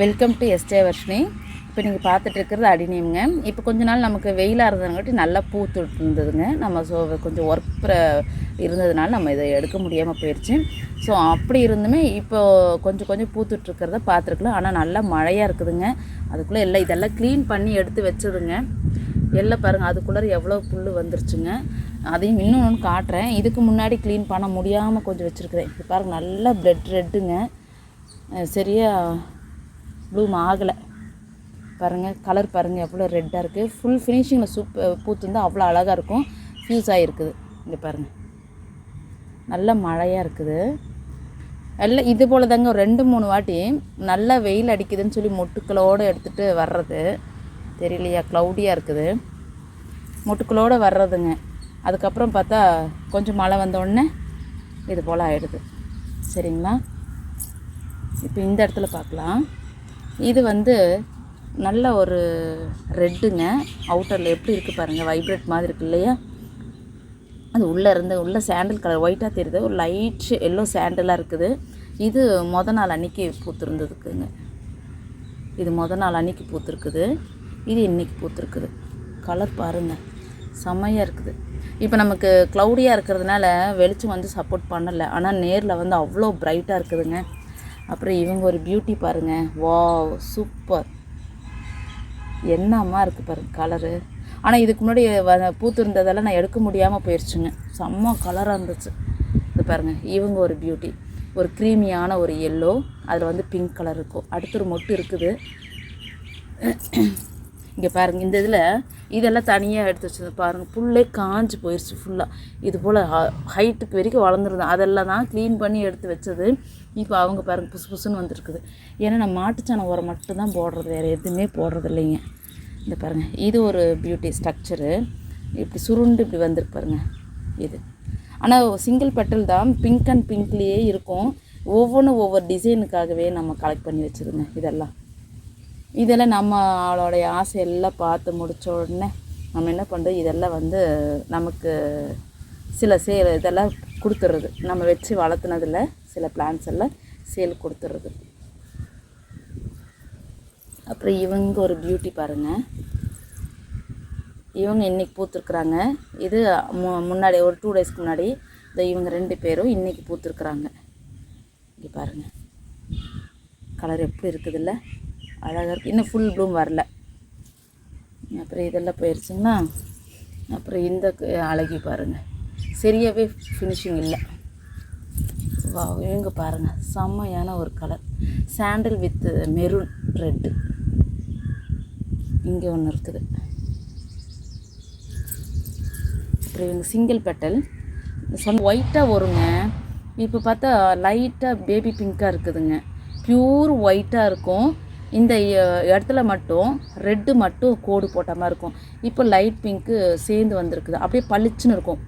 Welcome to yesterday Varshini இப்போ நீங்கள் பார்த்துட்டு இருக்கிறது அடினியம்ங்க இப்போ கொஞ்ச நாள் நமக்கு வெயிலாக இருந்ததுங்காட்டி நல்லா பூத்துட்டு இருந்ததுங்க நம்ம ஸோ கொஞ்சம் ஒர்க் இருந்ததுனால நம்ம இதை எடுக்க முடியாமல் போயிடுச்சு ஸோ அப்படி இருந்துமே இப்போ கொஞ்சம் கொஞ்சம் பூத்துட்ருக்கிறத பார்த்துருக்கலாம். ஆனால் நல்லா மழையாக இருக்குதுங்க. அதுக்குள்ளே எல்லாம் இதெல்லாம் க்ளீன் பண்ணி எடுத்து வச்சதுங்க. எல்லாம் பாருங்கள் அதுக்குள்ளே எவ்வளோ புல் வந்துருச்சுங்க. அதையும் இன்னும் ஒன்று காட்டுறேன். இதுக்கு முன்னாடி க்ளீன் பண்ண முடியாமல் கொஞ்சம் வச்சுருக்கிறேன். இப்போ பாருங்கள் நல்லா ப்ரெட் ரெட்டுங்க சரியாக சரியா ப்ளூம் ஆகலை. பாருங்கள் கலர் பாருங்கள் எவ்வளோ ரெட்டாக இருக்குது ஃபுல் ஃபினிஷிங்கில் சூப் பூத்துருந்தா அவ்வளோ அழகாக இருக்கும். ஃபியூஸ் ஆகிருக்குது இங்கே பாருங்கள் நல்ல மழையாக இருக்குது. எல்லாம் இது போல் தாங்க ஒரு ரெண்டு மூணு வாட்டி நல்லா வெயில் அடிக்குதுன்னு சொல்லி மொட்டுக்களோடு எடுத்துகிட்டு வர்றது. தெரியலையா க்ளவுடியாக இருக்குது. மொட்டுக்களோடு வர்றதுங்க. அதுக்கப்புறம் பார்த்தா கொஞ்சம் மழை வந்தோடனே இது போல் ஆகிடுது சரிங்களா? இப்போ இந்த இடத்துல பார்க்கலாம். இது வந்து நல்ல ஒரு ரெட்டுங்க. அவுட்டரில் எப்படி இருக்குது பாருங்கள் வைப்ரேட் மாதிரி இருக்கு இல்லையா? அது உள்ளே இருந்து உள்ள சேண்டல் கலர் ஒயிட்டாக தெரியுது. ஒரு லைட் எல்லோ சாண்டலாக இருக்குது. இது மொத நாள் அன்னைக்கு பூத்துருந்ததுக்குங்க. இது மொத நாள் அன்னைக்கு பூத்துருக்குது. இது இன்றைக்கி பூத்துருக்குது. கலர் பாருங்கள் செம்மையாக இருக்குது. இப்போ நமக்கு க்ளவுடியாக இருக்கிறதுனால வெளிச்சம் வந்து சப்போர்ட் பண்ணலை. ஆனால் நேரில் வந்து அவ்வளோ பிரைட்டாக இருக்குதுங்க. அப்புறம் இவங்க ஒரு பியூட்டி பாருங்கள் வா சூப்பர் என்னம்மா இருக்குது பாருங்க கலரு ஆனால் இதுக்கு முன்னாடி வ பூத்து இருந்ததெல்லாம் நான் எடுக்க முடியாமல் போயிடுச்சுங்க செம்ம கலராக இருந்துச்சு. இது பாருங்கள் இவங்க ஒரு பியூட்டி ஒரு க்ரீமியான ஒரு எல்லோ அதில் வந்து பிங்க் கலர் இருக்கும். அடுத்து ஒரு மொட்டு இருக்குது. இங்கே பாருங்கள் இந்த இதில் இதெல்லாம் தனியாக எடுத்து வச்சது பாருங்கள் புல்லே காஞ்சு போயிடுச்சு ஃபுல்லாக இது போல் ஹைட்டுக்கு வரைக்கும் வளர்ந்துருந்தோம் அதெல்லாம் தான் க்ளீன் பண்ணி எடுத்து வச்சது. இப்போ அவங்க பாருங்கள் புசு புசுன்னு வந்திருக்குது. ஏன்னா நான் மாட்டுச்சாணம் உரம் மட்டும்தான் போடுறது வேறு எதுவுமே போடுறது இல்லைங்க. இந்த பாருங்கள் இது ஒரு பியூட்டி ஸ்ட்ரக்சரு இப்படி சுருண்டு இப்படி வந்திருக்கு பாருங்க இது. ஆனால் சிங்கிள் பெட்டல் தான் பிங்க் அண்ட் பிங்க்லேயே இருக்கும். ஒவ்வொன்றும் ஒவ்வொரு டிசைனுக்காகவே நம்ம கலெக்ட் பண்ணி வச்சுருங்க இதெல்லாம். இதெல்லாம் நம்ம அவளுடைய ஆசையெல்லாம் பார்த்து முடித்த உடனே நம்ம என்ன பண்ணுறோம் இதெல்லாம் வந்து நமக்கு சில சேல் இதெல்லாம் கொடுத்துட்றது நம்ம வச்சு வளர்த்துனதில் சில பிளான்ஸ் எல்லாம் சேல் கொடுத்துட்றது அப்புறம் இவங்க ஒரு பியூட்டி பாருங்கள் இவங்க இன்னைக்கு பூத்துருக்குறாங்க. இது மு முன்னாடி ஒரு டூ டேஸ்க்கு முன்னாடி இந்த இவங்க ரெண்டு பேரும் இன்றைக்கி பூத்துருக்குறாங்க. இங்கே பாருங்கள் கலர் எப்படி இருக்குதுல்ல? அழகாக இருக்குது இன்னும் ஃபுல் ப்ளூம் வரல. அப்புறம் இதெல்லாம் போயிடுச்சுங்களா அப்புறம் இந்த க- அழகி பாருங்கள் சரியாகவே ஃபினிஷிங் இல்லை. வா இவங்க பாருங்கள் செம்மையான ஒரு colour sandal with maroon red இங்கே ஒன்று இருக்குது. அப்புறம் இவங்க சிங்கிள் பெட்டல் சொன்ன ஒயிட்டாக வருங்க. இப்போ பார்த்தா லைட்டாக பேபி பிங்க்காக இருக்குதுங்க. ப்யூர் ஒயிட்டாக இருக்கும். இந்த இடத்துல மட்டும் ரெட்டு மட்டும் கோடு போட்ட மாதிரி இருக்கும். இப்போ லைட் பிங்க்கு சேர்ந்து வந்திருக்குது. அப்படியே பளிச்சுன்னு இருக்கும்.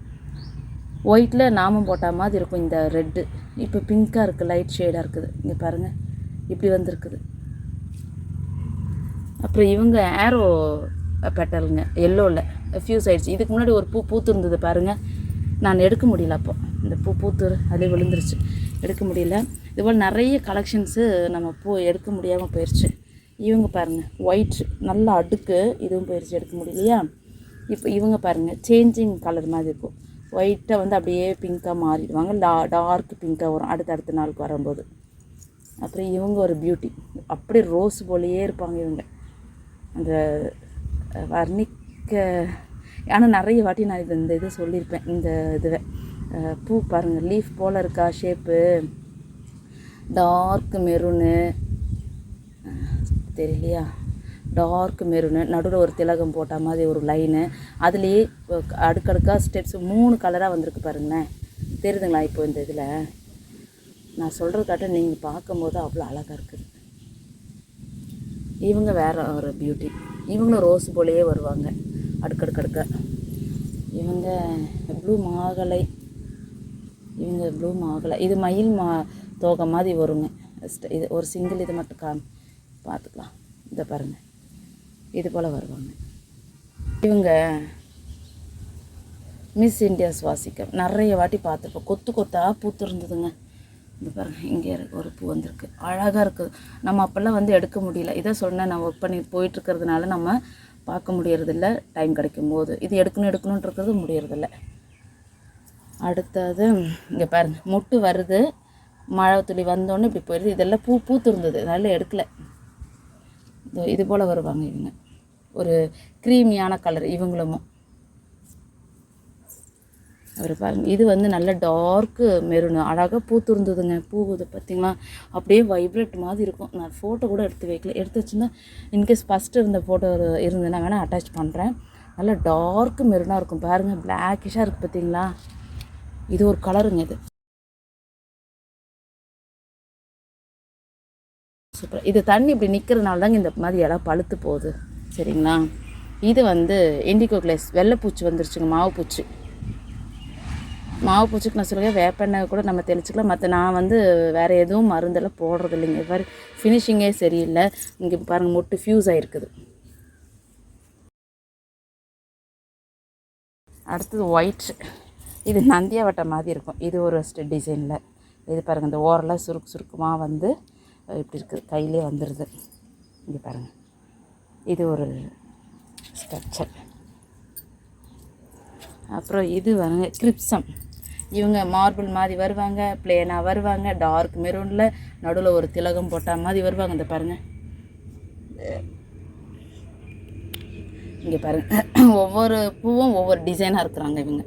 ஒயிட்டில் நாமம் போட்ட மாதிரி இருக்கும் இந்த ரெட்டு. இப்போ பிங்க்காக இருக்குது லைட் ஷேடாக இருக்குது. இங்கே பாருங்கள் இப்படி வந்திருக்குது. அப்புறம் இவங்க ஏரோ பெட்டலுங்க எல்லோவில் ஃபியூஸ் ஆகிடுச்சு இதுக்கு முன்னாடி ஒரு பூ பூத்து இருந்தது பாருங்கள் நான் எடுக்க முடியல அப்போ. இந்த பூ பூத்து அதிலே விழுந்துருச்சு. எடுக்க முடியல. இதுபோல் நிறைய கலெக்ஷன்ஸு நம்ம பூ எடுக்க முடியாமல் போயிடுச்சு இவங்க பாருங்கள் ஒயிட் நல்ல அடுக்கு இதுவும் போயிடுச்சு எடுக்க முடியலையா? இப்போ இவங்க பாருங்கள் சேஞ்சிங் கலர் மாதிரி இருக்கும். ஒயிட்டாக வந்து அப்படியே பிங்க்காக மாறிடுவாங்க. டா டார்க் பிங்க்காக வரும் அடுத்த அடுத்த நாளுக்கு வரும்போது. அப்புறம் இவங்க ஒரு பியூட்டி அப்படியே ரோஸ் போலயே இருப்பாங்க இவங்க. அந்த வர்ணிக்க ஆனால் நிறைய வாட்டி நான் இது இந்த இது சொல்லியிருப்பேன் இந்த இதுவை. பூ பாருங்கள் லீஃப் போல் இருக்கா ஷேப்பு டார்க் மெரூனு தெரியலையா? டார்க் மெரூனு நடுவில் ஒரு திலகம் போட்ட மாதிரி ஒரு லைனு அதுலேயே அடுக்கடுக்காக ஸ்டெப்ஸ் மூணு கலராக வந்திருக்கு பாருங்களேன். தெரியுதுங்களா இப்போ இந்த இதில்? நான் சொல்கிறதுக்காட்ட நீங்கள் பார்க்கும்போது அவ்வளோ அழகாக இருக்குது. இவங்க வேறு ஒரு பியூட்டி இவங்களும் ரோஸ் போலேயே வருவாங்க. அடுக்கடுக்கடுக்க. இவங்க ப்ளூ மாகலை. இவங்க ப்ளூம் ஆகலை. இது மயில் மா தோகை மாதிரி வருங்க. இது ஒரு சிங்கிள் இது மட்டும் கா பார்த்துக்கலாம் இதை பாருங்கள் இது போல் வருவாங்க. இவங்க மிஸ் இந்தியா சுவாசிக்க நிறைய வாட்டி பார்த்துருப்போம் கொத்து கொத்தாக பூத்துருந்ததுங்க இது இங்கே ஒரு பூ வந்திருக்கு. அழகாக இருக்குது நம்ம அப்போல்லாம் வந்து எடுக்க முடியல. இதை சொன்னேன் நான் ஒர்க் பண்ணி போயிட்டுருக்கிறதுனால நம்ம பார்க்க முடியறதில்ல. டைம் கிடைக்கும் போது இது எடுக்கணும் எடுக்கணுன்றது முடியறதில்ல. அடுத்தது இங்கே பாருங்க முட்டு வருது. மழை துளி வந்தோடனே இப்படி போயிடுது இதெல்லாம் பூ பூத்து இருந்தது அதனால எடுக்கல. இதோ இது போல் வருவாங்க இவங்க. ஒரு க்ரீமியான கலர் இவங்களும். அவர் பாருங்க இது வந்து நல்ல டார்க்கு மெரூன் அழகாக பூத்துருந்ததுங்க பூவுது பார்த்திங்களா இது அப்படியே வைப்ரேட் மாதிரி இருக்கும். நான் ஃபோட்டோ கூட எடுத்து வைக்கல. எடுத்து வச்சுருந்தா இன்கேஸ் ஃபஸ்ட்டு இருந்த ஃபோட்டோ இருந்ததுன்னா வேணால் அட்டாச் பண்ணுறேன் நல்லா டார்க்கு மெரூனாக இருக்கும். பாருங்கள் பிளாக்கிஷாக இருக்குது பார்த்தீங்களா இது ஒரு கலருங்க இது. சூப்பர். இது தண்ணி இப்படி நிற்கிறதுனால தாங்க இந்த மாதிரி இலை பழுத்து போகுது. சரிங்களா? இது வந்து இண்டிகோ கிளேஸ். வெள்ளைப்பூச்சி வந்துருச்சுங்க மாவு பூச்சி மாவு பூச்சிக்கு நான் சொல்லுங்கள் வேப்பெண்ணெய் கூட நம்ம தெளிச்சுக்கலாம். மற்ற நான் வந்து வேறு எதுவும் மருந்தெல்லாம் போடுறது இல்லைங்க மாதிரி ஃபினிஷிங்கே சரியில்லை. இங்கே பாருங்கள் மொட்டு ஃப்யூஸ் ஆகிருக்குது அடுத்தது ஒயிட் இது நந்தியாவட்டை மாதிரி இருக்கும். இது ஒரு டிசைனில் இது பாருங்கள் இந்த ஓரெல்லாம் சுருக்கு சுருக்கமாக வந்து இப்படி இருக்குது கையிலே வந்துடுது இங்கே பாருங்கள் இது ஒரு ஸ்ட்ரக்சர் அப்புறம் இது வருங்க கிரிப்சம். இவங்க மார்பிள் மாதிரி வருவாங்க பிளேனாக வருவாங்க டார்க் மெரூனில் நடுவில் ஒரு திலகம் போட்டால் மாதிரி வருவாங்க. இந்த பாருங்கள் இங்கே பாருங்கள் ஒவ்வொரு பூவும் ஒவ்வொரு டிசைனாக இருக்கிறாங்க இவங்க.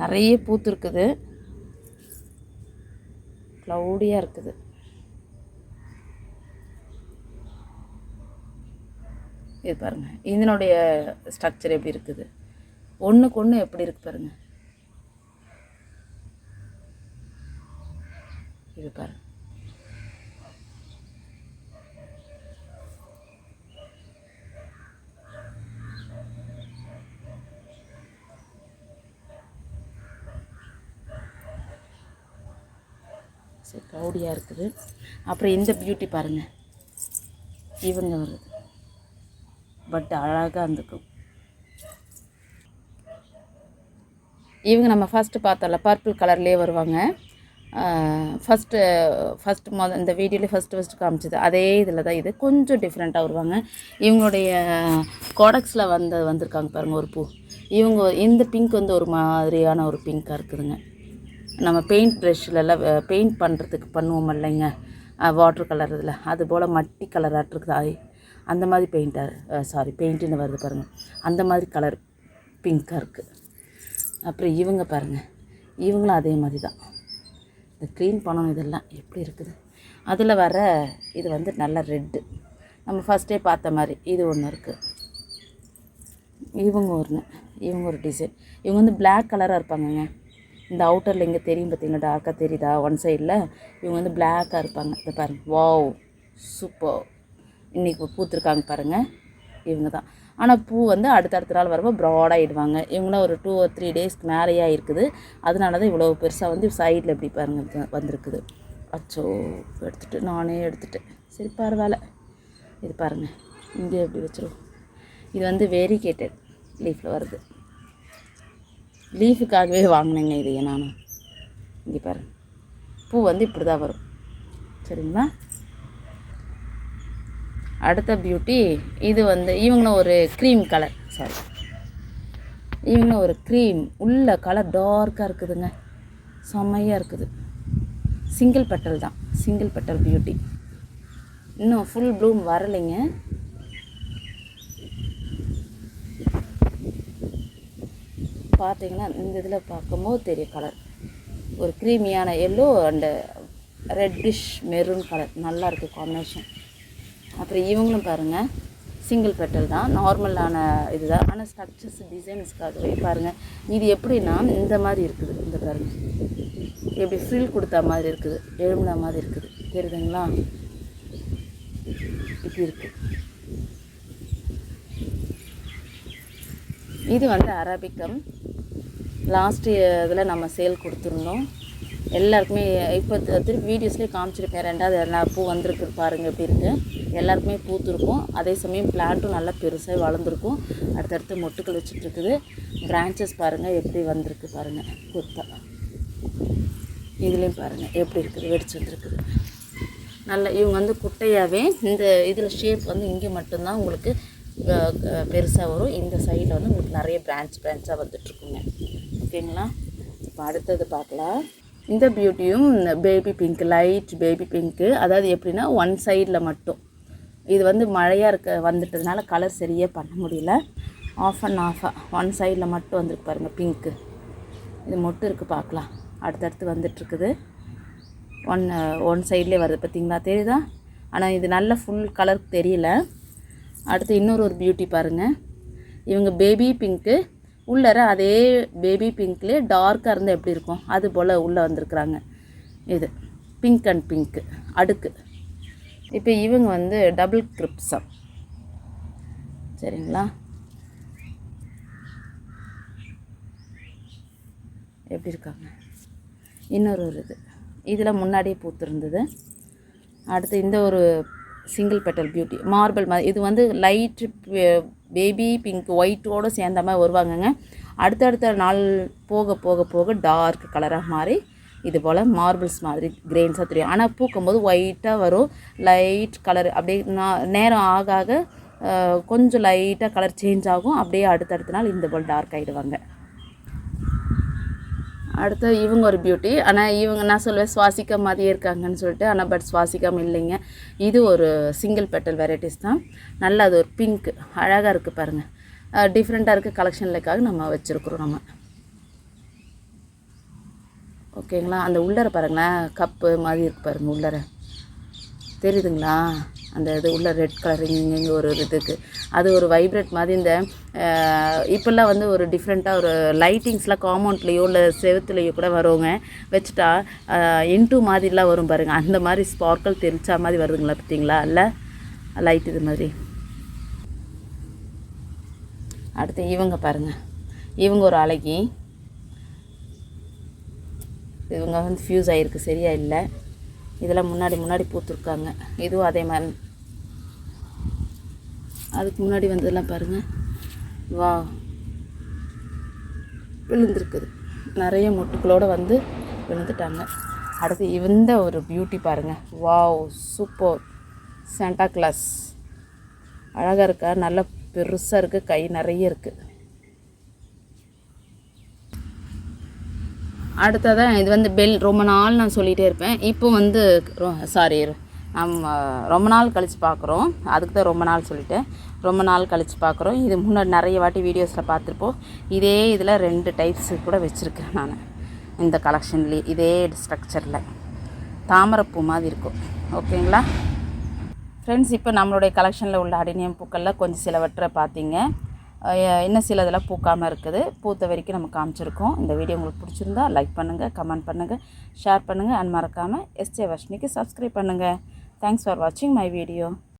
நிறைய பூத்து இருக்குது. க்ளவுடியாக இருக்குது. இது பாருங்கள் இதனுடைய ஸ்ட்ரக்சர் எப்படி இருக்குது? ஒன்றுக்கு ஒன்று எப்படி இருக்கு பாருங்க. இது பாருங்கள் சரி க்ளவுடியாக இருக்குது. அப்புறம் இந்த பியூட்டி பாருங்கள் இவங்க வருது பட் அழகாக இருந்துக்கும் இவங்க நம்ம ஃபஸ்ட்டு பார்த்தோம்ல பர்பிள் கலர்லேயே வருவாங்க. ஃபஸ்ட்டு ஃபஸ்ட்டு மொத இந்த வீடியோலே ஃபஸ்ட்டு ஃபஸ்ட்டு காமிச்சது. அதே இதில் தான் இது. கொஞ்சம் டிஃப்ரெண்ட்டாக வருவாங்க. இவங்களுடைய கோடக்ஸில் வந்து வந்திருக்காங்க பாருங்கள் ஒரு பூ. இவங்க இந்த பிங்க் வந்து ஒரு மாதிரியான ஒரு பிங்க்காக இருக்குதுங்க. நம்ம பெயிண்ட் ப்ரெஷ்லலாம் பெயிண்ட் பண்ணுறதுக்கு பண்ணுவோம் இல்லைங்க. வாட்டர் கலர் இதில். அது போல் மட்டி கலராட்டிருக்குது ஆய் அந்த மாதிரி பெயிண்ட்டாக சாரி பெயிண்ட்டுன்னு வருது பாருங்கள் அந்த மாதிரி கலர் பிங்க்காக இருக்குது அப்புறம் இவங்க பாருங்கள் இவங்களும் அதே மாதிரி தான். இந்த க்ளீன் பண்ணணும் இதெல்லாம் எப்படி இருக்குது? அதில் வர இது வந்து நல்ல ரெட்டு நம்ம ஃபஸ்ட்டே பார்த்த மாதிரி இது ஒன்று இருக்குது இவங்க ஒன்று இவங்க ஒரு டிசைன் இவங்க வந்து பிளாக் கலராக இருப்பாங்கங்க. இந்த அவுட்டரில் இங்கே தெரியும் பார்த்தீங்களா டார்க்காக தெரியுதா? ஒன் சைடில் இவங்க வந்து பிளாக்காக இருப்பாங்க. இதை பாருங்கள் வாவ் சூப்பர் இன்றைக்கி பூத்துருக்காங்க பாருங்கள் இவங்க தான் ஆனால் பூ வந்து அடுத்தடுத்த நாள் வரும்போது ப்ராடாகிடுவாங்க இவங்களாம் ஒரு டூ ஒரு த்ரீ டேஸ்க்கு மேலேயே இருக்குது அதனால தான் இவ்வளோ பெருசாக வந்து சைடில் இப்படி பாருங்கள் வந்திருக்குது. அச்சோ எடுத்துகிட்டு நானே எடுத்துட்டேன். சரி பரவாயில்ல. இது பாருங்கள் இங்கே எப்படி வச்சிருவோம்? இது வந்து வேரிகேட்டட் லீஃபில் வருது. லீஃபுக்காகவே வாங்கினேங்க இதையே நான். இங்கே பாருங்கள் பூ வந்து இப்படி தான் வரும். சரிங்களா? அடுத்த பியூட்டி இது வந்து இவங்களும் ஒரு க்ரீம் கலர் சாரி இவங்களும் ஒரு க்ரீம் உள்ள கலர் டார்க்காக இருக்குதுங்க. செம்மையாக இருக்குது. சிங்கிள் பெட்டல் தான். சிங்கிள் பெட்டல் பியூட்டி இன்னும் ஃபுல் ப்ளூம் வரலைங்க. பார்த்தீங்கன்னா இந்த இதில் பார்க்கும்போது தெரியும் கலர் ஒரு க்ரீமியான yellow and reddish maroon colour நல்லா இருக்குது காம்பினேஷன் அப்புறம் இவங்களும் பாருங்கள் சிங்கிள் பெட்டல் தான். நார்மலான இதுதான். ஆனால் ஸ்ட்ரக்சர்ஸ் டிசைன்ஸ்க்காகவே பாருங்கள் இது எப்படின்னா இந்த மாதிரி இருக்குது. இந்த பாருங்கள் எப்படி ஃப்ரில் கொடுத்த மாதிரி இருக்குது. எழும்புன மாதிரி இருக்குது. தெரியுதுங்களா? இப்படி இருக்குது இது வந்து அரபிக்கம் லாஸ்ட் இதில் நம்ம சேல் கொடுத்துருந்தோம். எல்லாருக்குமே இப்போ திருப்பி வீடியோஸ்லேயே காமிச்சிருக்கேன் ரெண்டாவது எல்லா பூ வந்திருக்கு பாருங்கள் அப்படின்ட்டு எல்லாருக்குமே பூத்துருக்கும். அதே சமயம் பிளான்ட்டும் நல்லா பெருசாக வளர்ந்துருக்கும். அடுத்தடுத்து மொட்டுக்கள் வச்சுட்டுருக்குது. பிரான்ச்சஸ் பாருங்கள் எப்படி வந்திருக்கு பாருங்கள் குத்தா இதுலேயும் பாருங்கள் எப்படி இருக்குது வெடிச்சு வந்துருக்குது நல்ல இவங்க வந்து குட்டையாகவே இந்த இதில் ஷேப் வந்து இங்கே மட்டும்தான் உங்களுக்கு பெருசாக வரும். இந்த சைடில் வந்து உங்களுக்கு நிறைய பிரான்ச் பிரான்ச்சாக வந்துட்டுருக்குங்க. ஓகேங்களா? இப்போ அடுத்தது பார்க்கலாம். இந்த பியூட்டியும் baby pink light baby pink அதாவது எப்படின்னா ஒன் சைடில் மட்டும். இது வந்து மழையாக இருக்க வந்துட்டதுனால கலர் சரியாக பண்ண முடியல. ஆஃப் அண்ட் ஆஃபாக ஒன் சைடில் மட்டும் வந்துருக்கு பாருங்கள் பிங்க்கு இது மட்டும் இருக்குது பார்க்கலாம். அடுத்தடுத்து வந்துட்டுருக்குது. ஒன் ஒன் சைட்லேயே வருது பார்த்தீங்களா? தெரியுதா? ஆனால் இது நல்ல ஃபுல் கலர் தெரியல. அடுத்து இன்னொரு ஒரு பியூட்டி பாருங்கள் இவங்க பேபி பிங்க்கு உள்ளர அதே பேபி பிங்க்லேயே டார்க்காக இருந்தால் எப்படி இருக்கும்? அது போல் உள்ளே வந்திருக்குறாங்க. இது பிங்க் அண்ட் பிங்க்கு அடுக்கு. இப்போ இவங்க வந்து டபுள் கிரிப்ஸம் சரிங்களா? எப்படி இருக்காங்க? இன்னொரு ஒரு இது. இதில் முன்னாடியே பூத்துருந்தது. அடுத்து இந்த ஒரு சிங்கிள் பெட்டல் பியூட்டி மார்பிள் மாதிரி. இது வந்து லைட் பேபி பிங்க் ஒயிட்டோடு சேர்ந்த மாதிரி வருவாங்கங்க. அடுத்தடுத்த நாள் போக போக போக டார்க் கலராக மாறி இது போல் மார்பிள்ஸ் மாதிரி கிரெயின்ஸாக தெரியும். ஆனால் பூக்கும்போது ஒயிட்டாக வரும். லைட் கலர் அப்படியே நான் நேரம் ஆக ஆக கொஞ்சம் லைட்டாக கலர் சேஞ்ச் ஆகும். அப்படியே அடுத்தடுத்த நாள் இந்த போல் டார்க் ஆகிடுவாங்க அடுத்து இவங்க ஒரு பியூட்டி ஆனால் இவங்க நான் சொல்லுவேன் சுவாசிக்க மாதிரியே இருக்காங்கன்னு சொல்லிட்டு ஆனால் பட் சுவாசிக்காம இல்லைங்க. இது ஒரு சிங்கிள் பெட்டல் வெரைட்டிஸ் தான். நல்ல அது ஒரு பிங்க் அழகாக இருக்குது பாருங்கள் டிஃப்ரெண்ட்டாக இருக்குது கலெக்ஷன்லக்காக நம்ம வச்சுருக்குறோம் நம்ம. ஓகேங்களா அந்த உள்ளரை பாருங்களேன் கப்பு மாதிரி இருக்கு பாருங்கள் உள்ளரை. தெரியுதுங்களா? அந்த இது உள்ள ரெட் கலர் இங்கே ஒரு இதுக்கு. அது ஒரு வைப்ரேட் மாதிரி இந்த இப்போல்லாம் வந்து ஒரு டிஃப்ரெண்ட்டாக ஒரு லைட்டிங்ஸ்லாம் காம்பவுண்ட்லேயோ இல்லை செவத்துலேயோ கூட வருவங்க வச்சுட்டா இன்டூ மாதிரிலாம் வரும் பாருங்கள் அந்த மாதிரி ஸ்பார்க்கல் தெரிச்சா மாதிரி வருதுங்களா பார்த்தீங்களா? இல்லை? லைட் இது மாதிரி. அடுத்து இவங்க பாருங்கள் இவங்க ஒரு அழகி. இவங்க வந்து ஃபியூஸ் ஆகிருக்கு சரியாக இல்லை? இதெல்லாம் முன்னாடி முன்னாடி பூத்துருக்காங்க. இதுவும் அதே மாதிரி. அதுக்கு முன்னாடி வந்ததெல்லாம் பாருங்கள் வா விழுந்திருக்குது. நிறைய மொட்டுக்களோடு வந்து விழுந்துட்டாங்க. அடுத்து இந்த ஒரு பியூட்டி பாருங்கள் வாவ் சூப்பர். சாண்டா கிளாஸ் அழகாக இருக்கா? நல்லா பெருசாக இருக்குது கை நிறைய இருக்குது அடுத்ததான் இது வந்து பெல் ரொம்ப நாள் நான் சொல்லிகிட்டே இருப்பேன். இப்போ வந்து சாரி நம்ம ரொம்ப நாள் கழித்து பார்க்குறோம் அதுக்கு தான் ரொம்ப நாள் சொல்லிட்டேன். ரொம்ப நாள் கழித்து பார்க்குறோம் இது முன்னாடி நிறைய வாட்டி வீடியோஸில் பார்த்துருப்போம் இதே இதில் ரெண்டு டைப்ஸ் கூட வச்சுருக்கேன் நான். இந்த கலெக்ஷன்லேயே இதே ஸ்ட்ரக்சரில் தாமரைப்பூ மாதிரி இருக்கும். ஓகேங்களா? ஃப்ரெண்ட்ஸ் இப்போ நம்மளுடைய கலெக்ஷனில் உள்ள அடினியம் பூக்களில் கொஞ்சம் சிலவற்றை பார்த்தீங்க இன்னும் சில இதெல்லாம் பூக்காமல் இருக்குது. பூத்த வரைக்கும் நம்ம காமிச்சிருக்கோம். இந்த வீடியோ உங்களுக்கு பிடிச்சிருந்தா லைக் பண்ணுங்கள் கமெண்ட் பண்ணுங்கள் ஷேர் பண்ணுங்கள் அண்ட் மறக்காமல் எஸ்ஜே வர்ஷினிக்கு சப்ஸ்கிரைப் பண்ணுங்கள் தேங்க்ஸ் ஃபார் வாட்சிங் மை வீடியோ